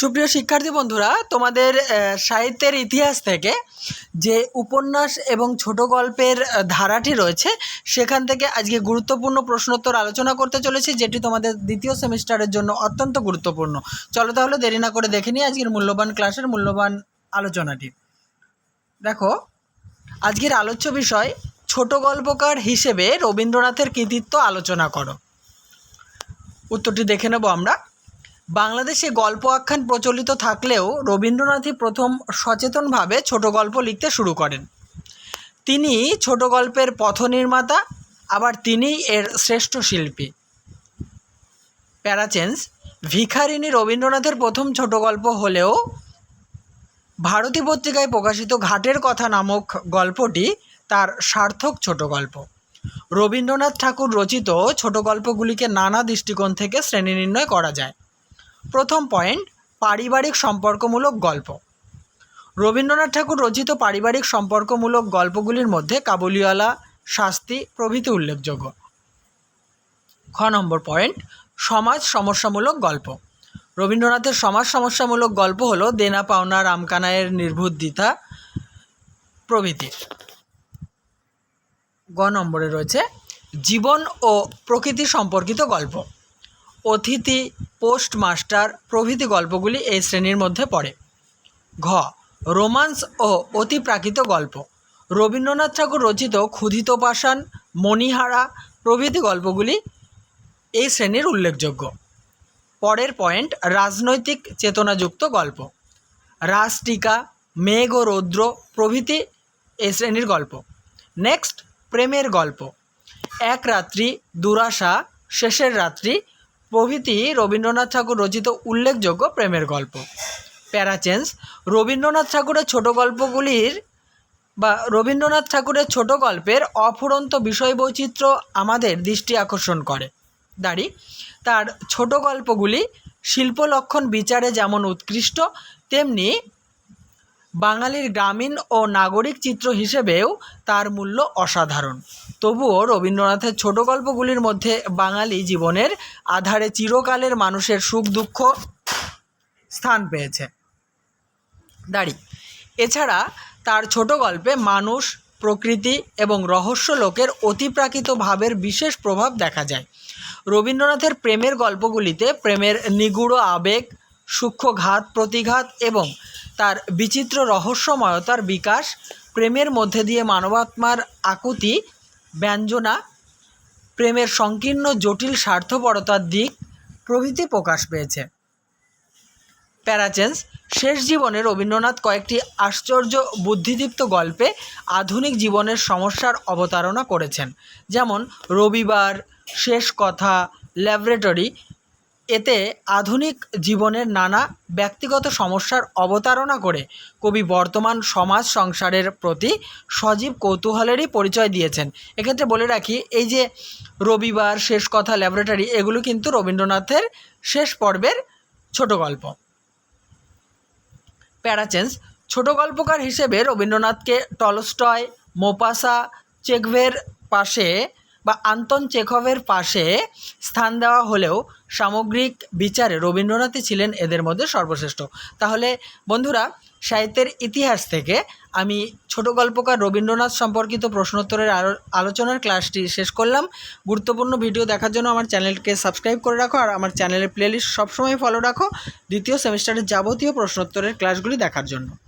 সুপ্রিয় শিক্ষার্থী বন্ধুরা, তোমাদের সাহিত্যের ইতিহাস থেকে যে উপন্যাস এবং ছোট গল্পের ধারাটি রয়েছে, সেখান থেকে আজকে গুরুত্বপূর্ণ প্রশ্নোত্তর আলোচনা করতে চলেছি, যেটি তোমাদের দ্বিতীয় সেমিস্টারের জন্য অত্যন্ত গুরুত্বপূর্ণ। চলো তাহলে দেরি না করে দেখে নিই আজকের মূল্যবান ক্লাসের মূল্যবান আলোচনাটি। দেখো, আজকের আলোচ্য বিষয়, ছোট গল্পকার হিসেবে রবীন্দ্রনাথের কৃতিত্ব আলোচনা করো। উত্তরটি দেখে নেব আমরা। বাংলাদেশে গল্প আখ্যান প্রচলিত থাকলেও রবীন্দ্রনাথই প্রথম সচেতনভাবে ছোট গল্প লিখতে শুরু করেন। তিনি ছোট গল্পের পথ নির্মাতা, আবার তিনিই এর শ্রেষ্ঠ শিল্পী। প্যারাচেন্স ভিখারিণী রবীন্দ্রনাথের প্রথম ছোট গল্প হলেও ভারতী পত্রিকায় প্রকাশিত ঘাটের কথা নামক গল্পটি তার সার্থক ছোট গল্প। রবীন্দ্রনাথ ঠাকুর রচিত ছোট গল্পগুলিকে নানা দৃষ্টিকোণ থেকে শ্রেণি নির্ণয় করা যায়। প্রথম পয়েন্ট, পারিবারিক সম্পর্কমূলক গল্প। রবীন্দ্রনাথ ঠাকুর রচিত পারিবারিক সম্পর্কমূলক গল্পগুলির মধ্যে কাবুলিওয়ালা, শাস্তি প্রভৃতি উল্লেখযোগ্য। খ নম্বর পয়েন্ট, সমাজ সমস্যামূলক গল্প। রবীন্দ্রনাথের সমাজ সমস্যামূলক গল্প হলো দেনা পাওনা রামকানায়ের নির্বুদ্ধিতা প্রভৃতি। গ নম্বরে রয়েছে, জীবন ও প্রকৃতি সম্পর্কিত গল্প। অতিথি পোস্টমাস্টার প্রভৃতি গল্পগুলি এই শ্রেণির মধ্যে পড়ে। ঘ, রোমান্স ও অতিপ্রাকৃত গল্প। রবীন্দ্রনাথ ঠাকুর রচিত ক্ষুধিত পাষাণ, মণিহারা প্রভৃতি গল্পগুলি এই শ্রেণির উল্লেখযোগ্য। পরের পয়েন্ট, রাজনৈতিক চেতনাযুক্ত গল্প। রাজটিকা, মেঘ ও রৌদ্র প্রভৃতি এই শ্রেণির গল্প। নেক্সট, প্রেমের গল্প। এক রাত্রি দুরাশা, শেষের রাত্রি প্রভৃতি রবীন্দ্রনাথ ঠাকুর রচিত উল্লেখযোগ্য প্রেমের গল্প। প্যারাচেন্স রবীন্দ্রনাথ ঠাকুরের ছোট গল্পগুলির বা রবীন্দ্রনাথ ঠাকুরের ছোট গল্পের অফুরন্ত বিষয় বৈচিত্র্য আমাদের দৃষ্টি আকর্ষণ করে। দাঁড়ি, তার ছোট গল্পগুলি শিল্পলক্ষণ বিচারে যেমন উৎকৃষ্ট, তেমনি বাঙালির গ্রামীণ ও নাগরিক চিত্র হিসেবেও তার মূল্য অসাধারণ। তবুও রবীন্দ্রনাথের ছোট গল্পগুলির মধ্যে বাঙালি জীবনের আধারে চিরকালের মানুষের সুখ দুঃখ স্থান পেয়েছে। দাঁড়ি, এছাড়া তার ছোট গল্পে মানুষ, প্রকৃতি এবং রহস্য লোকের অতিপ্রাকৃত ভাবের বিশেষ প্রভাব দেখা যায়। রবীন্দ্রনাথের প্রেমের গল্পগুলিতে প্রেমের নিগুড় আবেগ সূক্ষ্ম ঘাত প্রতিঘাত এবং তার বিচিত্র রহস্যময়তার বিকাশ, প্রেমের মধ্যে দিয়ে মানবাত্মার আকুতি, ব্যঞ্জনা, প্রেমের সংকীর্ণ, জটিল, স্বার্থপরতার দিক প্রভৃতি প্রকাশ পেয়েছে। প্যারাচেন্স শেষ জীবনে রবীন্দ্রনাথ কয়েকটি আশ্চর্য বুদ্ধিদীপ্ত গল্পে আধুনিক জীবনের সমস্যার অবতারণা করেছেন। যেমন রবিবার, শেষ কথা, ল্যাবরেটরি এতে আধুনিক জীবনের নানা ব্যক্তিগত সমস্যার অবতারণা করে কবি বর্তমান সমাজ সংসারের প্রতি সজীব কৌতূহলেরই পরিচয় দিয়েছেন। এক্ষেত্রে বলে রাখি, এই যে রবিবার, শেষ কথা, ল্যাবরেটরি, এগুলো কিন্তু রবীন্দ্রনাথের শেষ পর্বের ছোট গল্প। প্যারাচেন্স ছোট গল্পকার হিসেবে রবীন্দ্রনাথকে টলস্টয়, মোপাসা, চেকভের পাশে বা আন্তন চেখভের পাশে স্থান দেওয়া হলেও সামগ্রিক বিচারে রবীন্দ্রনাথই ছিলেন এদের মধ্যে সর্বশ্রেষ্ঠ। তাহলে বন্ধুরা, সাহিত্যের ইতিহাস থেকে আমি ছোট গল্পকার রবীন্দ্রনাথ সম্পর্কিত প্রশ্নোত্তরের আলো- আলোচনার ক্লাসটি শেষ করলাম। গুরুত্বপূর্ণ ভিডিও দেখার জন্য আমার চ্যানেলকে সাবস্ক্রাইব করে রাখো আর আমার চ্যানেলের প্লেলিস্ট সবসময় ফলো রাখো। দ্বিতীয় সেমিস্টারের যাবতীয় প্রশ্নোত্তরের ক্লাসগুলি দেখার জন্য।